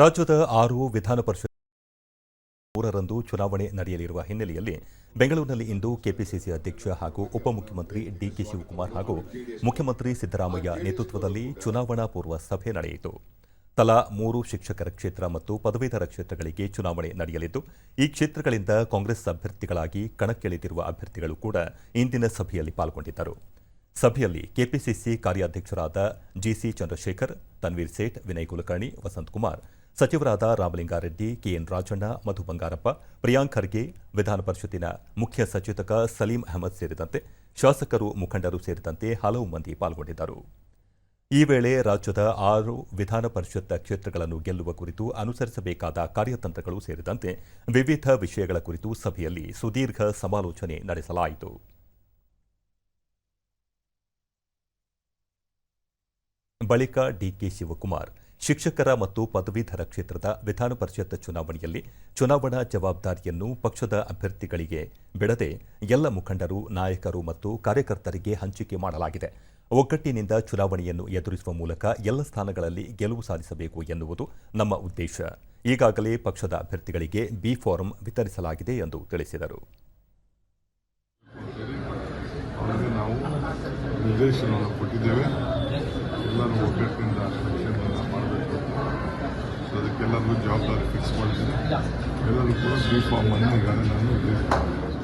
ರಾಜ್ಯದ ಆರು ವಿಧಾನ ಪರಿಷತ್ ಮೂರರಂದು ಚುನಾವಣೆ ನಡೆಯಲಿರುವ ಹಿನ್ನೆಲೆಯಲ್ಲಿ ಬೆಂಗಳೂರಿನಲ್ಲಿ ಇಂದು ಕೆಪಿಸಿಸಿ ಅಧ್ಯಕ್ಷ ಹಾಗೂ ಉಪಮುಖ್ಯಮಂತ್ರಿ ಡಿಕೆ ಶಿವಕುಮಾರ್ ಹಾಗೂ ಮುಖ್ಯಮಂತ್ರಿ ಸಿದ್ದರಾಮಯ್ಯ ನೇತೃತ್ವದಲ್ಲಿ ಚುನಾವಣಾ ಪೂರ್ವ ಸಭೆ ನಡೆಯಿತು. ತಲಾ ಮೂರು ಶಿಕ್ಷಕರ ಕ್ಷೇತ್ರ ಮತ್ತು ಪದವೀಧರ ಕ್ಷೇತ್ರಗಳಿಗೆ ಚುನಾವಣೆ ನಡೆಯಲಿದ್ದು, ಈ ಕ್ಷೇತ್ರಗಳಿಂದ ಕಾಂಗ್ರೆಸ್ ಅಭ್ಯರ್ಥಿಗಳಾಗಿ ಕಣಕ್ಕಿಳಿದಿರುವ ಅಭ್ಯರ್ಥಿಗಳು ಕೂಡ ಇಂದಿನ ಸಭೆಯಲ್ಲಿ ಪಾಲ್ಗೊಂಡಿದ್ದರು. ಸಭೆಯಲ್ಲಿ ಕೆಪಿಸಿಸಿ ಕಾರ್ಯಾಧ್ಯಕ್ಷರಾದ ಜಿಸಿ ಚಂದ್ರಶೇಖರ್, ತನ್ವೀರ್ ಸೇಠ್, ವಿನಯ್ ಕುಲಕರ್ಣಿ, ವಸಂತ್ ಕುಮಾರ್ ಸಚಿವರಾದ ರಾಮಲಿಂಗಾರೆಡ್ಡಿ, ಕೆಎನ್ ರಾಜಣ್ಣ, ಮಧು ಬಂಗಾರಪ್ಪ, ಪ್ರಿಯಾಂಕ್ ಖರ್ಗೆ, ವಿಧಾನ ಪರಿಷತ್ತಿನ ಮುಖ್ಯ ಸಚೇತಕ ಸಲೀಂ ಅಹಮದ್ ಸೇರಿದಂತೆ ಶಾಸಕರು, ಮುಖಂಡರು ಸೇರಿದಂತೆ ಹಲವು ಮಂದಿ ಪಾಲ್ಗೊಂಡಿದ್ದರು. ಈ ವೇಳೆ ರಾಜ್ಯದ ಆರು ವಿಧಾನ ಪರಿಷತ್ ಕ್ಷೇತ್ರಗಳನ್ನು ಗೆಲ್ಲುವ ಕುರಿತು ಅನುಸರಿಸಬೇಕಾದ ಕಾರ್ಯತಂತ್ರಗಳು ಸೇರಿದಂತೆ ವಿವಿಧ ವಿಷಯಗಳ ಕುರಿತು ಸಭೆಯಲ್ಲಿ ಸುದೀರ್ಘ ಸಮಾಲೋಚನೆ ನಡೆಸಲಾಯಿತು. ಬಳಿಕ ಡಿಕೆ ಶಿವಕುಮಾರ್ ಶಿಕ್ಷಕರ ಮತ್ತು ಪದವೀಧರ ಕ್ಷೇತ್ರದ ವಿಧಾನ ಪರಿಷತ್ ಚುನಾವಣೆಯಲ್ಲಿ ಚುನಾವಣಾ ಜವಾಬ್ದಾರಿಯನ್ನು ಪಕ್ಷದ ಅಭ್ಯರ್ಥಿಗಳಿಗೆ ಬಿಡದೆ ಎಲ್ಲ ಮುಖಂಡರು, ನಾಯಕರು ಮತ್ತು ಕಾರ್ಯಕರ್ತರಿಗೆ ಹಂಚಿಕೆ ಮಾಡಲಾಗಿದೆ. ಒಗ್ಗಟ್ಟಿನಿಂದ ಚುನಾವಣೆಯನ್ನು ಎದುರಿಸುವ ಮೂಲಕ ಎಲ್ಲ ಸ್ಥಾನಗಳಲ್ಲಿ ಗೆಲುವು ಸಾಧಿಸಬೇಕು ಎನ್ನುವುದು ನಮ್ಮ ಉದ್ದೇಶ. ಈಗಾಗಲೇ ಪಕ್ಷದ ಅಭ್ಯರ್ಥಿಗಳಿಗೆ ಬಿ ಫಾರಂ ವಿತರಿಸಲಾಗಿದೆ ಎಂದು ತಿಳಿಸಿದರು. ನಾವು ನಿರ್ದೇಶನವನ್ನು ಕೊಟ್ಟಿದ್ದೇವೆ. ಎಲ್ಲರೂ ಒಗ್ಗಟ್ಟಿನಿಂದ ಸೊ ಅದಕ್ಕೆಲ್ಲರಿಗೂ ಜವಾಬ್ದಾರಿ ಫಿಕ್ಸ್ ಮಾಡಿದ್ದೀನಿ ಎಲ್ಲರೂ ಕೂಡ ಬಿ ಫಾರ್ಮ್ ಅನ್ನು ಈಗಾಗಲೇ ನಾನು